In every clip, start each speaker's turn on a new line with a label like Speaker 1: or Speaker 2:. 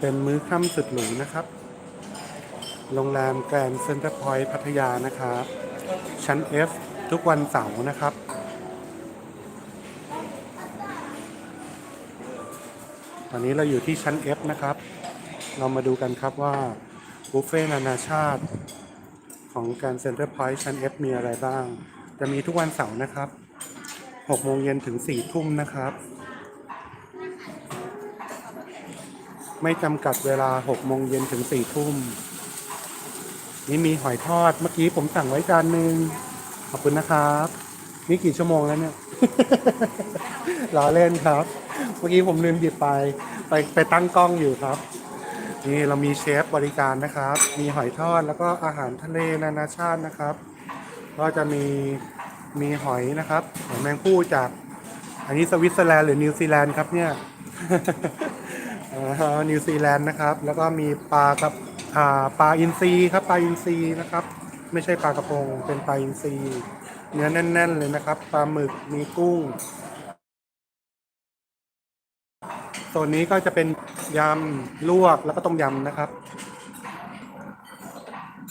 Speaker 1: เป็นมื้อค่ำสุดหรูนะครับ โรงแรมแกรนด์เซ็นเตอร์พอยต์พัทยานะครับ ชั้น F ทุกวันเสาร์นะครับ ตอนนี้เราอยู่ที่ชั้น F นะครับ เรามาดูกันครับว่าบุฟเฟ่ต์นานาชาติของการเซ็นเตอร์พอยต์ชั้น F มีอะไรบ้าง จะมีทุกวันเสาร์นะครับ6โมงเย็นถึง4ทุ่มนะครับ ไม่จำกัดเวลา6โมงเย็นถึง4ทุ่ม นี่มีหอยทอด เมื่อกี้ผมสั่งไว้จานหนึ่งขอบคุณนะครับ นี่กี่ชั่วโมงแล้วเนี่ย ล้อเล่นครับ เมื่อกี้ผมลืมหยิบไป ไปไปตั้งกล้องอยู่ครับ นี่เรามีเชฟบริการนะครับ มีหอยทอดแล้วก็อาหารทะเลนานาชาตินะครับ ก็จะมีมีหอยนะครับหอยแมงผู้จาก อันนี้สวิตเซอร์แลนด์หรือนิวซีแลนด์ครับเนี่ย นิวซีแลนด์นะครับ แล้วก็มีปลากับปลาอินทรีครับปลาอินทรีนะครับ ไม่ใช่ปลากระพงเป็นปลาอินทรีเนื้อแน่น ๆ เลยนะครับปลาหมึกมีกุ้งโซนนี้ก็จะเป็นยำลวกแล้วก็ต้มยำนะครับ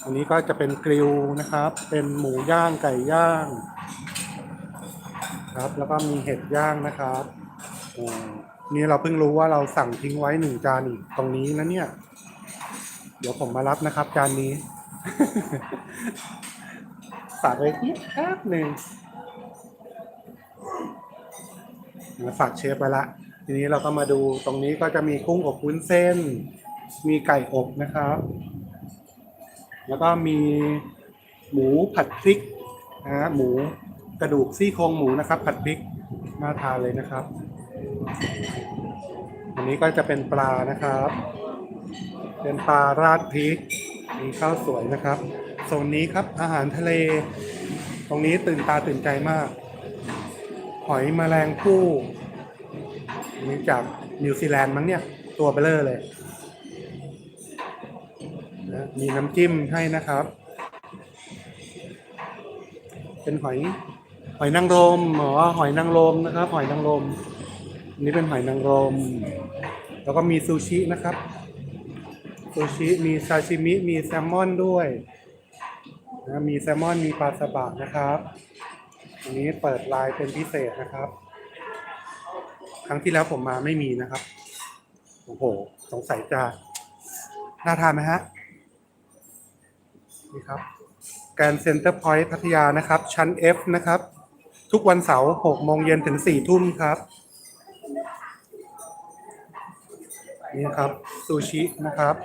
Speaker 1: อันนี้ก็จะเป็นกริลนะครับ เป็นหมูย่างไก่ย่าง ครับ แล้วก็มีเห็ดย่างนะครับ นี่เราเพิ่งรู้ว่าเราสั่งทิ้งไว้หนึ่งจานอีกตรงนี้นะเนี่ย เดี๋ยวผมมารับนะครับ จานนี้ฝากไว้ที่แป๊บหนึ่งมาฝากเชฟไปละ ทีนี้เราก็มาดูตรงนี้ก็จะมีกุ้งอบวุ้นเส้น มีไก่อบนะครับ แล้วก็มีหมูผัดพริกนะฮะหมูกระดูกซี่โครงหมูนะครับ ผัดพริกน่าทานเลยนะครับ นี้ก็จะเป็นปลานะครับ เป็นปลาราดพริก มีข้าวสวยนะครับโซนนี้ครับอาหารทะเล ตรงนี้ตื่นตาตื่นใจมาก หอยแมลงภู่นี่จากนิวซีแลนด์มั้งเนี่ย ตัวเบลเลอร์เลยนะมีน้ำจิ้มให้นะครับ เป็นหอยหอยนางรมอ๋อหอยนางรมนะครับ หอยนางรมนนี้เป็นหอยนางรม แล้วก็มีซูชินะครับ ซูชิ มีซาชิมิ มีแซลมอนด้วยนะมีแซลมอน มีปลาสบะนะครับอันนี้เปิดไลน์เป็นพิเศษนะครับ ครั้งที่แล้วผมมาไม่มีนะครับ โอ้โห สงสัยจะน่าทานไหมฮะ นี่ครับแกรนเซ็นเตอร์พอยต์พัทยานะครับ ชั้น F นะครับ ทุกวันเสาร์6โมงเย็นถึง4ทุ่มครับ นี่ครับซูชินะครับ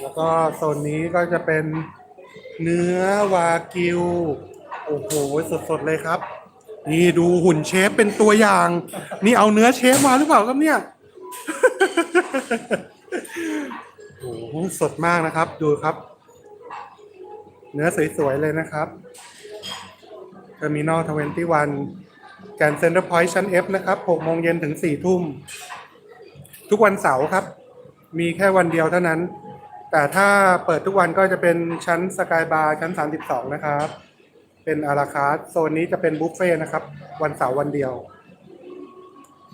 Speaker 1: แล้วก็โซนนี้ก็จะเป็นเนื้อวากิว โอ้โหสดๆเลยครับ นี่ดูหุ่นเชฟเป็นตัวอย่าง นี่เอาเนื้อเชฟมาหรือเปล่าครับเนี่ยโอ้โหสดมากนะครับ ดูครับ เนื้อสวยๆเลยนะครับ Terminal 21 แกรนเซ็นเตอร์พอยต์ชั้น F นะครับ6โมงเย็นถึง4ทุ่ม ทุกวันเสาร์ครับ มีแค่วันเดียวเท่านั้น แต่ถ้าเปิดทุกวันก็จะเป็นชั้นสกายบาร์ชั้น 32 นะครับ เป็นอาราคาร์ทโซนนี้จะเป็นบุฟเฟ่ต์นะครับ วันเสาร์วันเดียว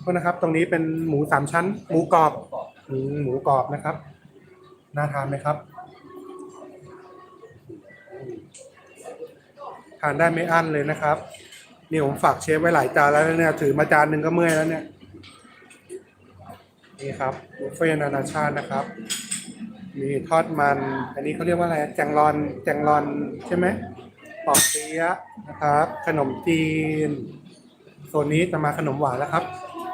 Speaker 1: โทษนะครับ ตรงนี้เป็นหมูสามชั้น หมูกรอบหมูกรอบนะครับ น่าทานไหมครับ ทานได้ไม่อั้นเลยนะครับ นี่ผมฝากเชฟไว้หลายจานแล้วเนี่ย ถือมาจานหนึ่งก็เมื่อยแล้วเนี่ย นี่ครับบุฟเฟ่ต์นานาชาตินะครับ มีทอดมัน อันนี้เขาเรียกว่าอะไรแจงรอนแจงรอนใช่ไหมปอกเปี๊ยะนะครับ ขนมจีนโซนนี้จะมาขนมหวานแล้วครับ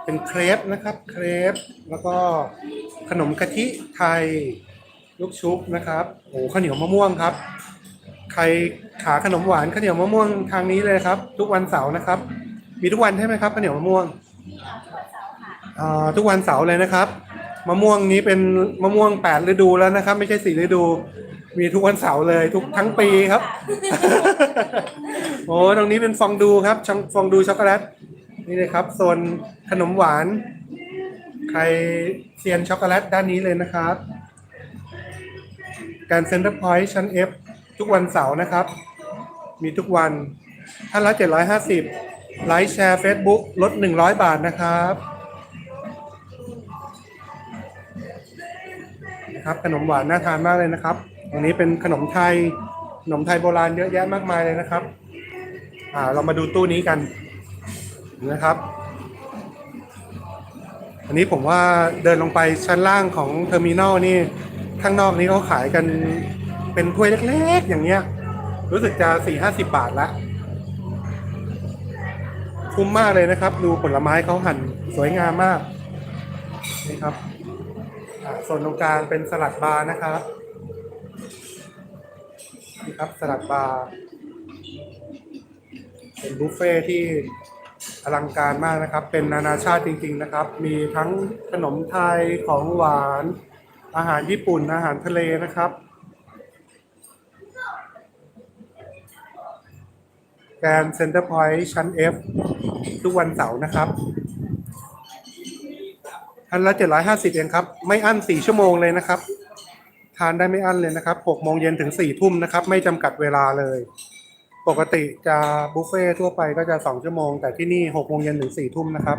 Speaker 1: เป็นเครปนะครับ เครปแล้วก็ขนมกะทิไทย ลูกชุบนะครับโอ้ข้าวเหนียวมะม่วงครับ ใครขาขนมหวานข้าวเหนียวมะม่วงทางนี้เลยครับ ทุกวันเสาร์นะครับ มีทุกวันใช่ไหมครับข้าวเหนียวมะม่วงอ่าทุกวันเสาร์เลยนะครับ มะม่วงนี้เป็นมะม่วงแปดฤดูแล้วนะครับ ไม่ใช่สี่ฤดู มีทุกวันเสาร์เลย ทุกทั้งปีครับโอ้ตรงนี้เป็นฟองดูครับช่องฟองดูช็อกโกแลตนี่เลยครับโซนขนมหวาน ใครเซียนช็อกโกแลตด้านนี้เลยนะครับ การเซ็นเตอร์พอยต์ชั้น F ทุกวันเสาร์นะครับ มีทุกวันท่านละ750ไลค์แชร์ Facebook ลด100บาทนะครับนะครับขนมหวานน่าทานมากเลยนะครับอันนี้เป็นขนมไทยขนมไทยโบราณเยอะแยะมากมายเลยนะครับอ่าเรามาดูตู้นี้กันนะครับ อันนี้ผมว่าเดินลงไปชั้นล่างของเทอร์มินอลนี่ข้างนอกนี้เขาขายกัน เป็นถ้วยเล็กๆ อย่างเงี้ย รู้สึกจะสี่ห้าสิบบาทละคุ้มมากเลยนะครับ ดูผลไม้เขาหั่นสวยงามมากนี่ครับส่วนตรงกลางเป็นสลัดบาร์นะครับนี่ครับสลัดบาร์เป็นบุฟเฟ่ที่อลังการมากนะครับ เป็นนานาชาติจริง ๆนะครับ มีทั้งขนมไทยของหวาน อาหารญี่ปุ่นอาหารทะเลนะครับ แกรนเซ็นเตอร์พอยต์ชั้น F ทุกวันเสาร์นะครับทันละ750เองครับ ไม่อั้น4ชั่วโมงเลยนะครับ ทานได้ไม่อั้นเลยนะครับ6โมงเย็นถึง4ทุ่มนะครับ ไม่จำกัดเวลาเลย ปกติจะบุฟเฟ่ทั่วไปก็จะ2ชั่วโมง แต่ที่นี่6โมงเย็นถึง4ทุ่มนะครับ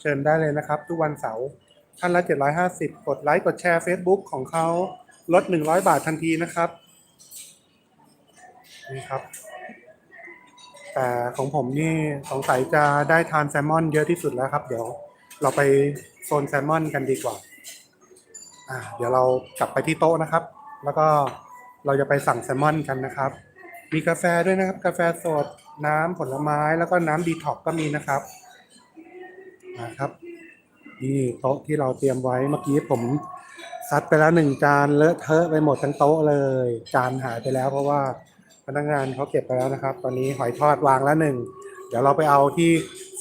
Speaker 1: เชิญได้เลยนะครับ ทุกวันเสาร์ท่านละ750กดไลค์กดแชร์ Facebook ของเขาลด100บาททันทีนะครับนี่ครับ แต่ของผมนี่สงสัยจะได้ทานแซลมอนเยอะที่สุดแล้วครับ เดี๋ยวเราไปโซนแซลมอนกันดีกว่าอ่า เดี๋ยวเรากลับไปที่โต๊ะนะครับ แล้วก็เราจะไปสั่งแซลมอนกันนะครับ มีกาแฟด้วยนะครับ กาแฟสดน้ำผลไม้แล้วก็น้ำดีท็อกก็มีนะครับนะครับนี่โต๊ะที่เราเตรียมไว้เมื่อกี้ผมซัดไปแล้วหนึ่งจานเลอะเทอะไปหมดทั้งโต๊ะเลย จานหายไปแล้วเพราะว่า นักงานเขาเก็บไปแล้วนะครับ ตอนนี้หอยทอดวางแล้วหนึ่งเดี๋ยวเราไปเอาที่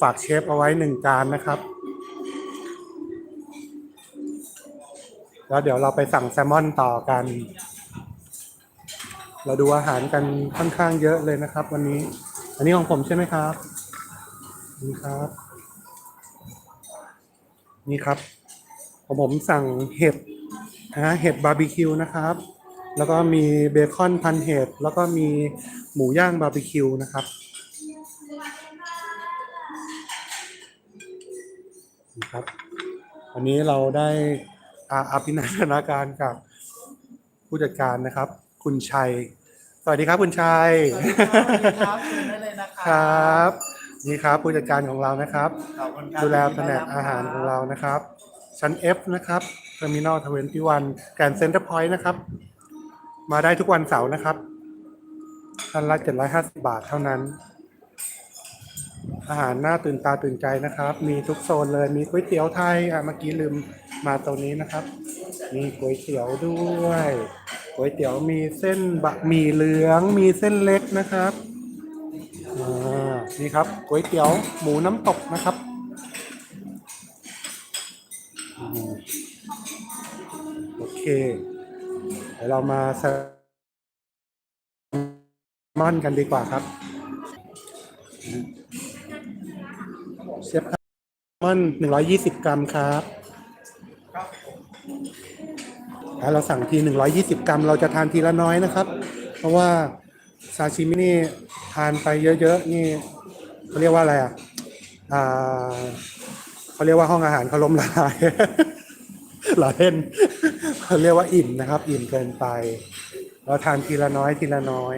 Speaker 1: ฝากเชฟเอาไว้หนึ่งจานนะครับ แล้วเดี๋ยวเราไปสั่งแซลมอนต่อกัน เราดูอาหารกันค่อนข้างเยอะเลยนะครับ วันนี้ อันนี้ของผมใช่ไหมครับนี่ครับ นี่ครับของผมสั่งเห็ดนะฮะเห็ดบาร์บีคิวนะครับ แล้วก็มีเบคอนพันเห็ดแล้วก็มีหมูย่างบาร์บีคิวนะครับนี่ครับวันนี้เราได้อาอภินันทนาการกับผู้จัดการนะครับ คุณชัย สวัสดีครับคุณชัย
Speaker 2: สวัสดีครับสวัสดีครับเชิญได้เลยนะค
Speaker 1: ค
Speaker 2: รั
Speaker 1: รับ นี่ครับผู้จัดการของเรานะครับ
Speaker 2: ขอบคุณครับ
Speaker 1: ดูแลแผนกอาหารของเรานะครับ ชั้น F นะครับ Terminal 21 Grand Center Point นะครับ มาได้ทุกวันเสาร์นะครับท่านละ750บาทเท่านั้น อาหารน่าตื่นตาตื่นใจนะครับ มีทุกโซนเลย มีก๋วยเตี๋ยวไทย อะ เมื่อกี้ลืมมาตรงนี้นะครับ มีก๋วยเตี๋ยวด้วย ก๋วยเตี๋ยวมีเส้นบะหมี่เหลือง มีเส้นเล็กนะครับ อ่า นี่ครับ ก๋วยเตี๋ยวหมูน้ำตกนะครับโอเค ดี๋ยวเรามาแซลมอนกันดีกว่าครับเชฟแซลมอนหนึ่งร้อยี่สิบกรัมครับถ้าเราสั่งทีหนึ่งร้อยี่สิบกรัม เราจะทานทีละน้อยนะครับ เพราะว่าซาชิมินี่ทานไปเยอะๆนี่เขาเรียกว่าอะไรอะอ่าเขาเรียกว่าห้องอาหารเขาล้มละลายหล่อเล่น เขาเรียกว่าอิ่มนะครับ อิ่มเกินไป เราทานทีละน้อยทีละน้อย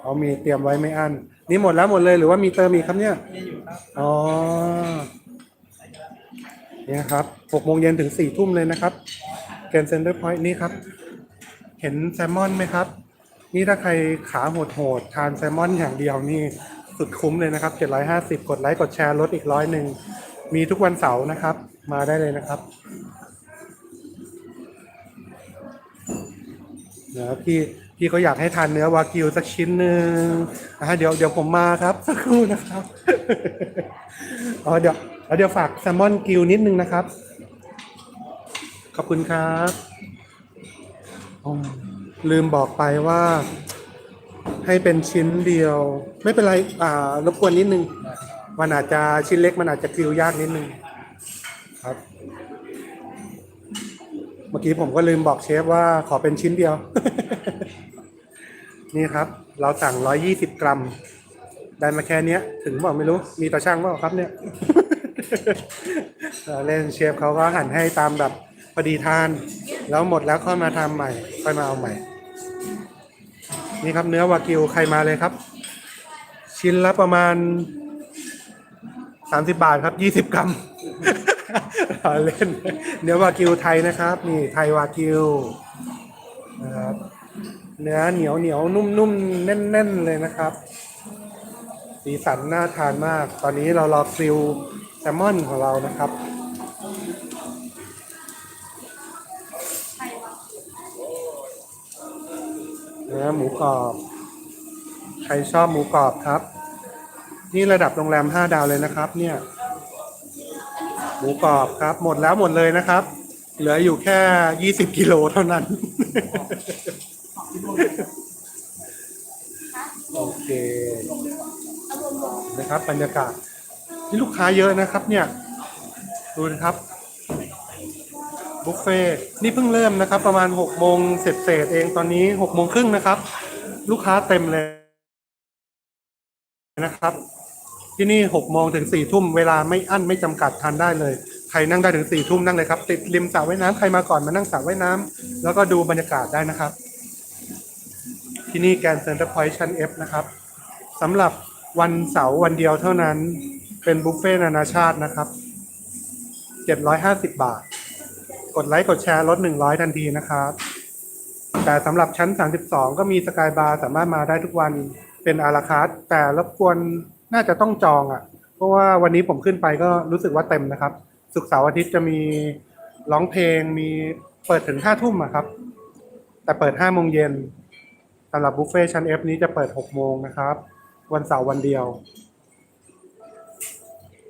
Speaker 1: เขามีเตรียมไว้ไม่อั้นนี่หมดแล้วหมดเลยหรือว่ามีเติมอีกครับเนี่ย
Speaker 2: อ๋
Speaker 1: อนี่ครับหกโมงเย็นถึงสี่ทุ่มเลยนะครับเกนเซนเตอร์พอยต์นี่ครับ เห็นแซลมอนไหมครับ นี่ถ้าใครขาโหดๆทานแซลมอนอย่างเดียวนี่สุดคุ้มเลยนะครับ 750 กดไลค์ กดแชร์ลดอีกร้อยหนึ่ง มีทุกวันเสาร์นะครับ มาได้เลยนะครับเดี๋ยวพี่พี่เขาอยากให้ทานเนื้อวากิวสักชิ้นหนึ่งอะเดี๋ยวเดี๋ยวผมมาครับสักครู่นะครับอ๋อเดี๋ยวเดี๋ยวฝากแซลมอนกิวนิดนึงนะครับ ขอบคุณครับอ๋อลืมบอกไปว่า ให้เป็นชิ้นเดียว ไม่เป็นไร อ่ารบกวนนิดนึง มันอาจจะชิ้นเล็กมันอาจจะกิวยากนิดนึงครับ เมื่อกี้ผมก็ลืมบอกเชฟว่าขอเป็นชิ้นเดียว นี่ครับ เราสั่ง120กรัม ได้มาแค่เนี้ยถึงบอกไม่รู้ มีตาช่างเปล่าครับเนี่ยเราเล่นเชฟเขาก็หั่นให้ตามแบบพอดีทาน แล้วหมดแล้วค่อยมาทำใหม่ ค่อยมาเอาใหม่ นี่ครับเนื้อวากิวใครมาเลยครับ ชิ้นละประมาณ สามสิบาทครับยี่สิบกรัมเล่น เนื้อวากิวไทยนะครับ นี่ไทยวากิวนะครับเนื้อเหนียวเหนียวนุ่มนุ่มแน่นแน่นๆเลยนะครับ สีสันน่าทานมาก ตอนนี้เรารอกริลแซลมอนของเรานะครับเนื้อหมูกรอบ ใครชอบหมูกรอบครับ นี่ระดับโรงแรมห้าดาวเลยนะครับ เนี่ยหมูกรอบครับ หมดแล้วหมดเลยนะครับ เหลืออยู่แค่ยี่สิบกิโลเท่านั้น โอเคนะครับบรรยากาศนี่ลูกค้าเยอะนะครับ เนี่ย ดูนะครับบุฟเฟ่ต์นี่เพิ่งเริ่มนะครับ ประมาณหกโมงเสร็จเศษเองตอนนี้หกโมงครึ่งนะครับ ลูกค้าเต็มเลยนะครับ ที่นี่หกโมงถึงสี่ทุ่มเวลาไม่อั้นไม่จำกัดทานได้เลย ใครนั่งได้ถึงสี่ทุ่มนั่งเลยครับ ติดริมสระว่ายน้ำใครมาก่อนมานั่งสระว่ายน้ำแล้วก็ดูบรรยากาศได้นะครับ ที่นี่แกนเซ็นเตอร์พอยต์ชั้น F นะครับสำหรับวันเสาร์วันเดียวเท่านั้นเป็นบุฟเฟ่ต์นานาชาตินะครับ 750 บาท กดไลค์กดแชร์ลด 100 ทันทีนะครับ แต่สำหรับชั้น 32 ก็มีสกายบาร์สามารถมาได้ทุกวันเป็นอาราคาร์ทแต่รบกวน น่าจะต้องจองอะ่ะ เพราะว่าวันนี้ผมขึ้นไปก็รู้สึกว่าเต็มนะครับ สุกร์เสาร์อาทิตย์จะมีร้องเพลงมีเปิดถึง5ทุ่มอะครับ แต่เปิด5โมงเย็นสำหรับบุฟเฟ่ชั้น F นี้จะเปิด6โมงนะครับ วันเสาร์วันเดียว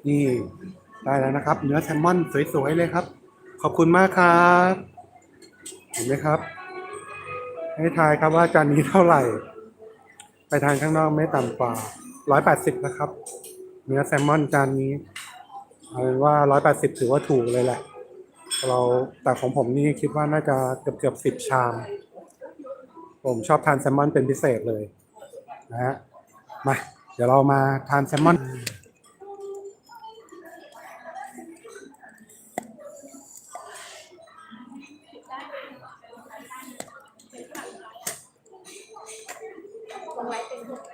Speaker 1: นี่ได้แล้วนะครับ เนื้อแซลมอนสวยๆเลยครับ ขอบคุณมากครับเห็นไหมครับ ให้ทายครับว่าจานนี้เท่าไหร่ ไปทานข้างนอกไม่ต่ำกว่า 180นะครับ เนื้อแซลมอนจานนี้เอาเป็นว่า180ถือว่าถูกเลยแหละ เราแต่ของผมนี่คิดว่าน่าจะเกือบเกือบสิบชาม ผมชอบทานแซลมอนเป็นพิเศษเลยนะฮะมาเดี๋ยวเรามาทานแซลมอนครับ